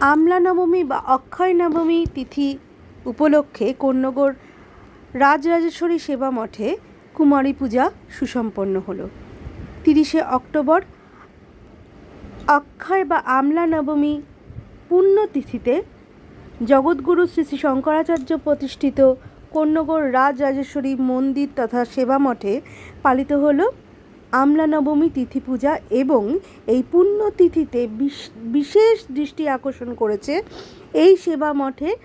আমলা নবমী বা অক্ষয় নবমী তিথি উপলক্ষে কন্যগর রাজরাজেশ্বরী সেবা মঠে কুমারী পূজা সুসম্পন্ন হলো। তিরিশে অক্টোবর অক্ষয় বা আমলা নবমী পুণ্যতিথিতে জগৎগুরু শ্রী শ্রী শঙ্করাচার্য প্রতিষ্ঠিত কন্যগর রাজরাজেশ্বরী মন্দির তথা সেবা মঠে পালিত হলো আমলা নবমী তিথি পূজা এবং এই পুণ্যতিথিতে বিশ- বিশেষ দৃষ্টি আকর্ষণ করেছে এই সেবা মঠে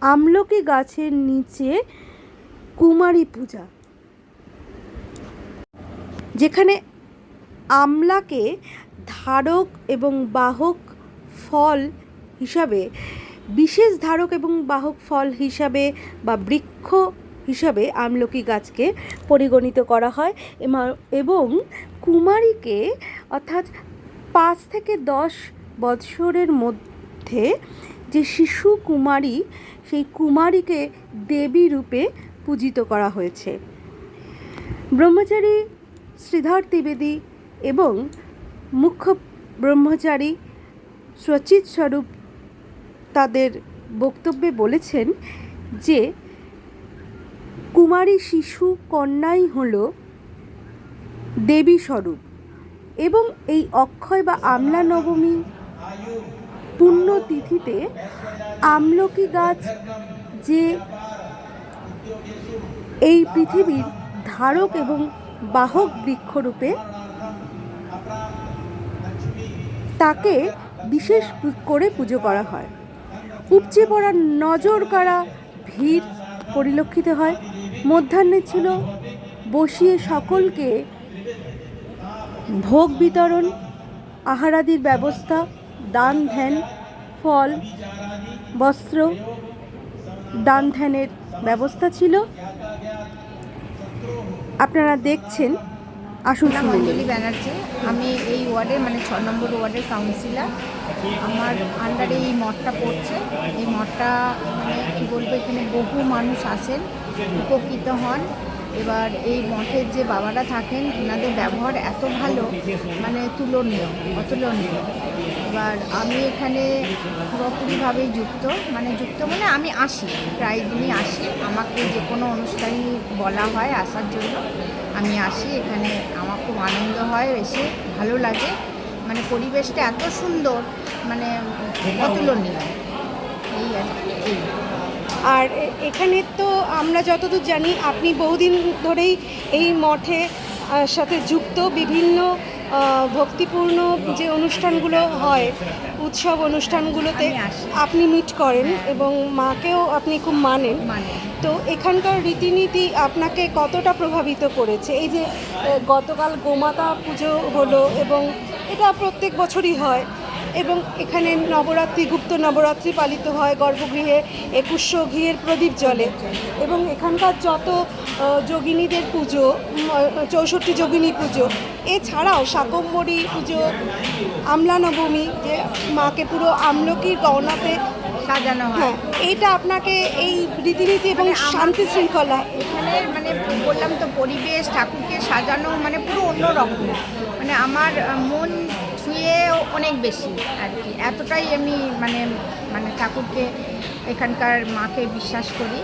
আমলকি গাছের নিচে কুমারী পূজা। যেখানে আমলাকে ধারক এবং বাহক ফল হিসাবে, বিশেষ ধারক এবং বাহক ফল হিসাবে বা বৃক্ষ হিসাবে আমলকি গাছকে পরিগণিত করা হয়। এবং কুমারীকে অর্থাৎ পাঁচ থেকে দশ বৎসরের মধ্যে যে শিশু কুমারী, সেই কুমারীকে দেবী রূপে পূজিত করা হয়েছে। ব্রহ্মচারী শ্রীধর ত্রিবেদী এবং মুখ্য ব্রহ্মচারী সচিত স্বরূপ তাদের বক্তব্যে বলেছেন যে কুমারী শিশু কন্যাই হল দেবী স্বরূপ এবং এই অক্ষয় বা আমলা নবমী পুণ্যতিথিতে আমলকি গাছ যে এই পৃথিবীর ধারক এবং বাহক বৃক্ষরূপে তাকে বিশেষ করে পুজো করা হয়। উপচে পড়া নজর কাড়া ভিড় পরিলক্ষিত হয়। মধ্যাহ্নে ছিল বসিয়ে সকলকে ভোগ বিতরণ আহারাদির ব্যবস্থা দান ধ্যান ফল বস্ত্র দান ধ্যানের ব্যবস্থা ছিল। আপনারা দেখছেন আসুন অঞ্জলি ব্যানার্জি। আমি এই ওয়ার্ডের মানে ছ নম্বর ওয়ার্ডের কাউন্সিলর আমার আন্ডারে এই মঠটা পড়ছে। এই মঠটা মানে কী বলব এখানে বহু মানুষ আসেন। উপকৃত হন। এবার এই মঠের যে বাবারা থাকেন ওনাদের ব্যবহার এত ভালো মানে তুলনীয়, অতুলনীয়। এবার আমি এখানে পুরোপুরিভাবেই যুক্ত মানে যুক্ত মানে আমি আসি, প্রায় দিনই আসি। আমাকে যে কোনো অনুষ্ঠানই বলা হয় আসার জন্য, আমি আসি। এখানে আমার খুব আনন্দ হয় এসে ভালো লাগে। মানে পরিবেশটা এত সুন্দর মানে অতুলনীয়। এই আর এই। আর এখানে তো আমরা যতদূর জানি আপনি বহুদিন ধরেই এই মঠে সাথে যুক্ত বিভিন্ন ভক্তিপূর্ণ যে অনুষ্ঠানগুলো হয় উৎসব অনুষ্ঠানগুলোতে আপনি মিট করেন এবং মাকেও আপনি খুব মানেন। মানে তো এখানকার রীতিনীতি আপনাকে কতটা প্রভাবিত করেছে? এই যে গতকাল গোমাতা পুজো হলো এবং এটা প্রত্যেক বছরই হয়। এবং এখানে নবরাত্রি গুপ্ত নবরাত্রি পালিত হয় গর্ভগৃহে একুশশো ঘিয়ের প্রদীপ জ্বলে। এবং এখানকার যত যোগিনীদের পুজো চৌষট্টি যোগিনী পুজো এছাড়াও শাকম্বরী পুজো আমলা নবমী যে মাকে পুরো আমলকির গহনাতে সাজানো হয়। হ্যাঁ এইটা আপনাকে এই রীতিনীতি এবং মানে শান্তি শৃঙ্খলা। এখানে মানে বললাম তো পরিবেশ ঠাকুরকে সাজানো মানে পুরো অন্যরকম। মানে আমার মন বেশি আর কি। এতটাই আমি মানে মানে ঠাকুরকে, এখানকার মাকে বিশ্বাস করি।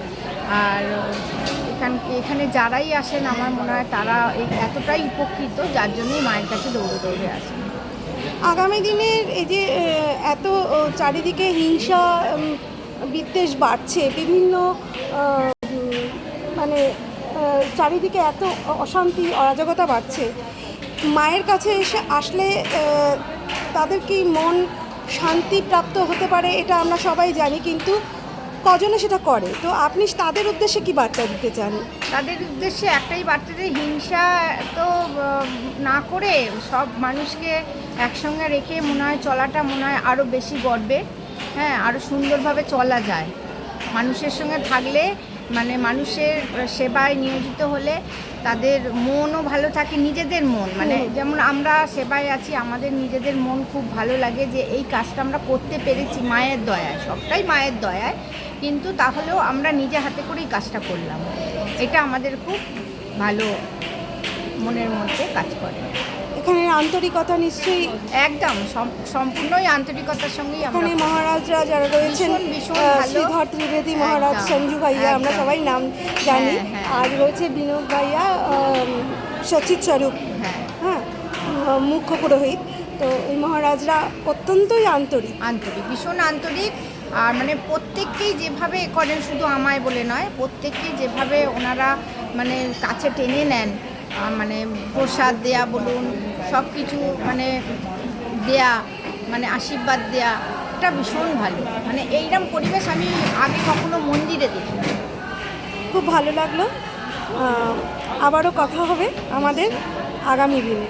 আর এখান, এখানে যারাই আসেন, আমার মনে হয় তারা এতটাই উপকৃত, যার জন্যই মায়ের কাছে দৌড়ে দৌড়ে আসেন আগামী দিনের এই যে এত চারিদিকে হিংসা বিদ্বেষ বাড়ছে, বিভিন্ন মানে চারিদিকে এত অশান্তি, অরাজকতা বাড়ছে মায়ের কাছে এসে আসলে তাদের কি মন শান্তি প্রাপ্ত হতে পারে এটা আমরা সবাই জানি, কিন্তু কজনে সেটা করে? তো আপনি তাদের উদ্দেশ্যে কি বার্তা দিতে চান? তাদের উদ্দেশ্যে একটাই বার্তা যে, হিংসা তো না করে সব মানুষকে একসঙ্গে রেখে মনে হয় চলাটা মনে হয় আরও বেশি গর্বে হ্যাঁ আরও সুন্দরভাবে চলা যায়। মানুষের সঙ্গে থাকলে মানে মানুষের সেবায় নিয়োজিত হলে তাদের মনও ভালো থাকে নিজেদের মন। মানে যেমন আমরা সেবায় আছি আমাদের নিজেদের মন খুব ভালো লাগে যে এই কাজটা আমরা করতে পেরেছি মায়ের দয়ায় সবটাই মায়ের দয়ায়। কিন্তু তাহলেও আমরা নিজে হাতে করেই কাজটা করলাম। এটা আমাদের খুব ভালো মনের মধ্যে কাজ করে। এখানে আন্তরিকতা নিশ্চয়ই একদম সম- সম্পূর্ণই আন্তরিকতার সঙ্গেই এখানে মহারাজরা যারা রয়েছেন শ্রীধর ত্রিবেদী মহারাজ সঞ্জু ভাইয়া আমরা সবাই নাম জানি। হ্যাঁ, হ্যাঁ। আর রয়েছে বিনোদ ভাইয়া সচিত স্বরূপ। হ্যাঁ। হ্যাঁ মুখ্য পুরোহিত। তো এই মহারাজরা অত্যন্তই আন্তরিক। আন্তরিক ভীষণ আন্তরিক। আর মানে প্রত্যেককেই যেভাবে করেন শুধু আমায় বলে নয় প্রত্যেককেই যেভাবে ওনারা মানে কাছে টেনে নেন মানে প্রসাদ দেয়া বলুন সব কিছু মানে দেয়া মানে আশীর্বাদ দেয়া, এটা ভীষণ ভালো। মানে এইরকম পরিবেশ আমি আগে কখনো মন্দিরে দেখি খুব ভালো লাগল। আবারও কথা হবে আমাদের আগামী দিনে।